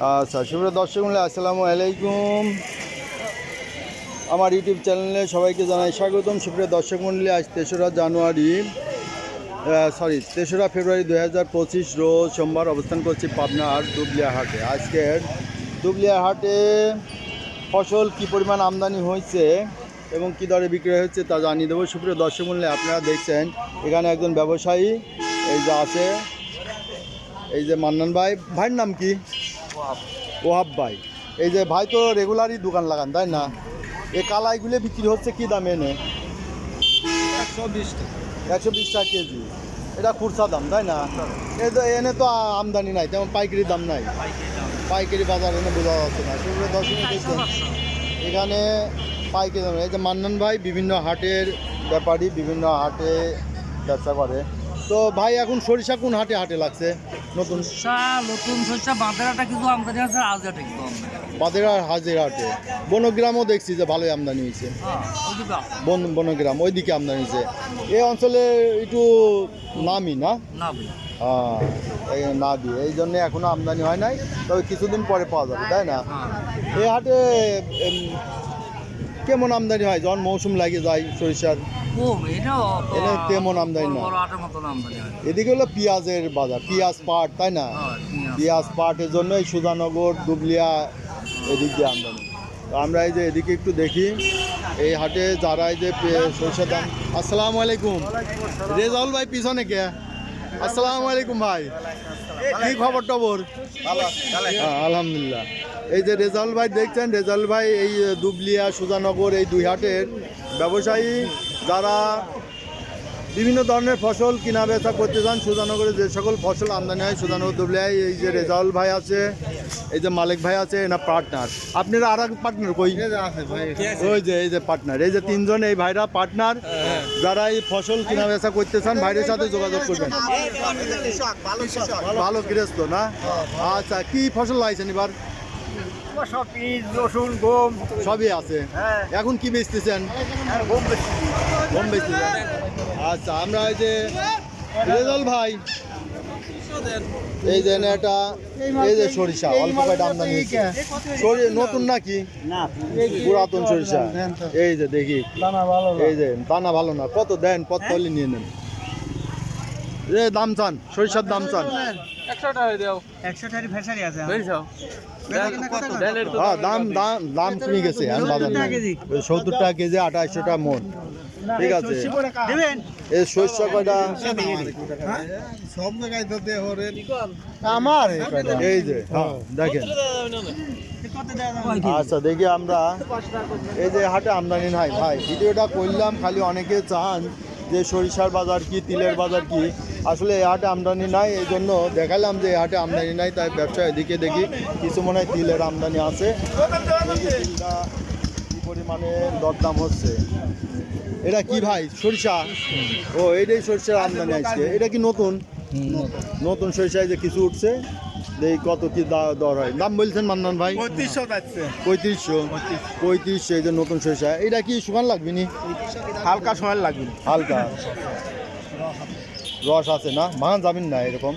আচ্ছা সুপ্রিয় দর্শক মূল্য আসসালামু আলাইকুম। আমার ইউটিউব চ্যানেলে সবাইকে জানাই স্বাগতম। সুপ্রিয় দর্শক মণ্ডলী আজ তেসরা জানুয়ারি সরি তেসরা ফেব্রুয়ারি দু হাজার পঁচিশ রোজ সোমবার অবস্থান করছি পাবনার দুবলিয়া হাটে আজকের দুবলিয়া হাটে ফসল কি পরিমাণ আমদানি হয়েছে এবং কি দরে বিক্রয় হচ্ছে তা জানিয়ে দেবো। সুপ্রিয় দর্শক মূল্যে আপনারা দেখছেন, এখানে একজন ব্যবসায়ী, এই যে আছে, এই যে মান্নান ভাই। ভাইয়ের নাম কি? ওহাব ভাই। এই যে ভাই তো রেগুলারই দোকান লাগান তাই না? এই কালাইগুলো বিক্রি হচ্ছে কি দামে এনে? একশো বিশ টাকা। একশো বিশ টাকা কেজি। এটা খুরসা দাম তাই না? এনে তো আমদানি নাই তেমন পাইকারি দাম নাই। পাইকারি বাজার এনে বোঝা যাচ্ছে না। সেগুলো দর্শনে দেখছেন এখানে পাইকারি দাম এই যে মান্নান ভাই বিভিন্ন হাটের ব্যাপারী বিভিন্ন হাটে ব্যবসা করে। তো ভাই এখন সরিষা কোন হাটে হাটে লাগছে? নতুন? সা নতুন সরিষা বাঁধেরাটা কিন্তু আমদানি আছে আজাটা কিন্তু বাদেরার হাজির হাটে? বনগ্রামও দেখছি যে ভালোই আমদানি হয়েছে। হ্যাঁ বন বনগ্রাম ওইদিকে আমদানি হয়েছে। এই অঞ্চলে একটু নামি না? না হ্যাঁ এই নাবি এই জন্য এখনও আমদানি হয় নাই তবে কিছুদিন পরে পাওয়া যাবে তাই না? হ্যাঁ। এই হাটে কেমন আমদানি হয়? যখন মৌসুম লাগে যায় সরিষার। কম তেমন আমদানি না। হয় এদিকে হলো পেঁয়াজের বাজার পেঁয়াজ পাট তাই না? হ্যাঁ, পেঁয়াজ। পেঁয়াজ পাটের জন্য এই সুধানগর দুবলিয়া এদিক দিয়ে আমদানি। তো আমরা এই যে এদিকে একটু দেখি এই হাটে যারা এই যে সরিষার দাম আসসালামু আলাইকুম। রেজাউল ভাই পিছনে কে? আসসালামু আলাইকুম ভাই। কি খবর টবর? হ্যাঁ, আলহামদুলিল্লাহ। এই যে রেজাউল ভাই দেখছেন রেজাউল ভাই এই দুবলিয়া সুজানগর এই দুই হাটের ব্যবসায়ী যারা বিভিন্ন ধরনের ফসল কিনা বেচা করতে চান সুজানগরে যে সকল ফসল আমদানি হয় সুজানগর দুবলিয়ায় এই যে রেজাউল ভাই আছে এই যে মালিক ভাই আছে এনা পার্টনার আপনারা আর এক পার্টনার কই ওই যে এই যে পার্টনার এই যে তিনজন এই ভাইরা পার্টনার যারা এই ফসল কিনা বেচা করতে চান ভাইদের সাথে যোগাযোগ করবেন ভালো গৃহস্থ না আচ্ছা কি ফসল লাগাইছেন এবার সব পিস রসুন গম। সবই আছে। হ্যাঁ। এখন কি বেচতেছেন? গম বেশি গম বেচতেছেন? আচ্ছা আমরা এই যে রেজাল ভাই। এই যে এটা এই যে সরিষা অল্প কয়টা আমদানি সরি নতুন নাকি? পুরাতন সরিষা। এই যে দেখি। এই যে দানা ভালো না। কত দেন? কত তৈলি নিয়ে নেন। এ দাম চান সরিষার দাম চান। একশো টাকা দাও। একশো টাকা ফেসারি আছে বুঝছ? হ্যাঁ দাম দাম দাম কমে গেছে বাজার। কেজি। সত্তর টাকা কেজি আঠাশশো টাকা মন ঠিক আছে। এই শস্য কয়টা? সব জায়গায় তো দেহ রে। আমার এই যে হ্যাঁ দেখেন। আচ্ছা দেখি আমরা। এই যে হাটে আমদানি নাই। ভাই ভিডিওটা করলাম খালি অনেকে চান। যে সরিষার বাজার কি তিলের বাজার কি আসলে এই হাটে আমদানি নাই এই জন্য দেখালাম যে এই হাটে আমদানি নাই তাই ব্যবসা এদিকে দেখি কিছু মনে হয় তিলের আমদানি আছে। তিলটা কি পরিমাণে দরদাম হচ্ছে? এটা কি ভাই সরিষা? ও এইটাই সরিষার আমদানি আসছে এটা কি নতুন। নতুন সরিষায় যে কিছু উঠছে? দেখি কত কি দর হয়? দাম বলছেন মান্নান ভাই? পঁয়ত্রিশশো পঁয়ত্রিশশো? পঁয়ত্রিশশো এই যে নতুন সরিষা। এটা কি শুকান লাগবে নি? হালকা সময় লাগবে। হালকা। রস আছে না? ভাঙা যাবেন না এরকম?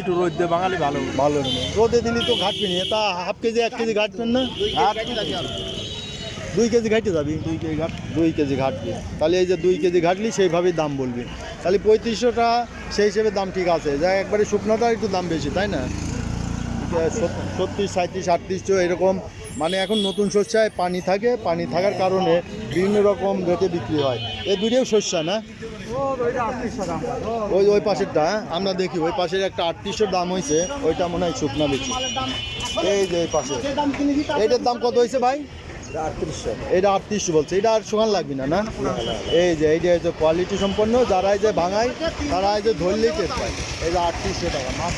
একটু রোদ দিয়ে বাঙালি ভালো। ভালো রোদে দিলি তো ঘাটবি নি। তা হাফ কেজি এক কেজি ঘাটবেন না? দুই কেজি ঘাটে যাবি? দুই কেজি ঘাট। দুই কেজি ঘাটবি। তাহলে এই যে দুই কেজি ঘাটলি সেইভাবেই দাম বলবি। তাহলে পঁয়ত্রিশশোটা সেই হিসেবে দাম ঠিক আছে। যা একবারে শুকনোটা একটু দাম বেশি তাই না? ছত্রিশ সাঁত্রিশ আটত্রিশশো এরকম। মানে এখন নতুন শস্যায় পানি থাকে, পানি থাকার কারণে বিভিন্ন রকম রেটে বিক্রি হয়। এ দুটোও শস্যা না? ওই ওই পাশেরটা হ্যাঁ? আমরা দেখি, ওই পাশের একটা আটত্রিশশো দাম হয়েছে ওইটা মনে হয় শুকনা বেশি। এই যে এই পাশে। এইটার দাম কত হয়েছে ভাই? এটা আটত্রিশশো বলছে। এটা আর সমান লাগবে না না? এই যে এই যে, এই কোয়ালিটি সম্পন্ন, যারা এই যে ভাঙায়, তারা এই যে ধরলেই টের পায়। এই যে আটত্রিশশো টাকা মাছ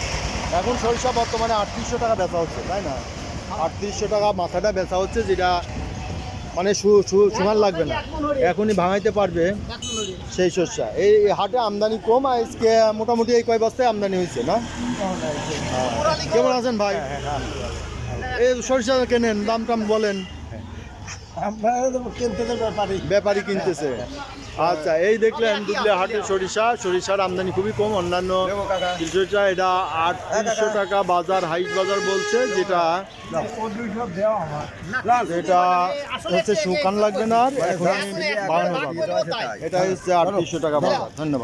এখন সরিষা বর্তমানে আটত্রিশশো টাকা বেচা হচ্ছে তাই না? আটত্রিশশো টাকা মাথাটা বেচা হচ্ছে যেটা মানে সমান লাগবে না। এখনই ভাঙাইতে পারবে সেই শস্যা। এই হাটে আমদানি কম আজকে মোটামুটি এই কয় বস্তায় আমদানি হয়েছে না? হ্যাঁ। কেমন আছেন ভাই? এই সরিষা কেনেন দাম টাম বলেন। ব্যাপারী। কিনতেছে। আচ্ছা এই দেখলেন দুবলিয়া হাটের সরিষা। সরিষার আমদানি খুবই কম অন্যান্য সরিষা এটা আটত্রিশশো টাকা বাজার হাইট বাজার বলছে যেটা এটা হচ্ছে শুকান লাগবে না আর এখন এটা হচ্ছে আটত্রিশশো টাকা বাজার। ধন্যবাদ।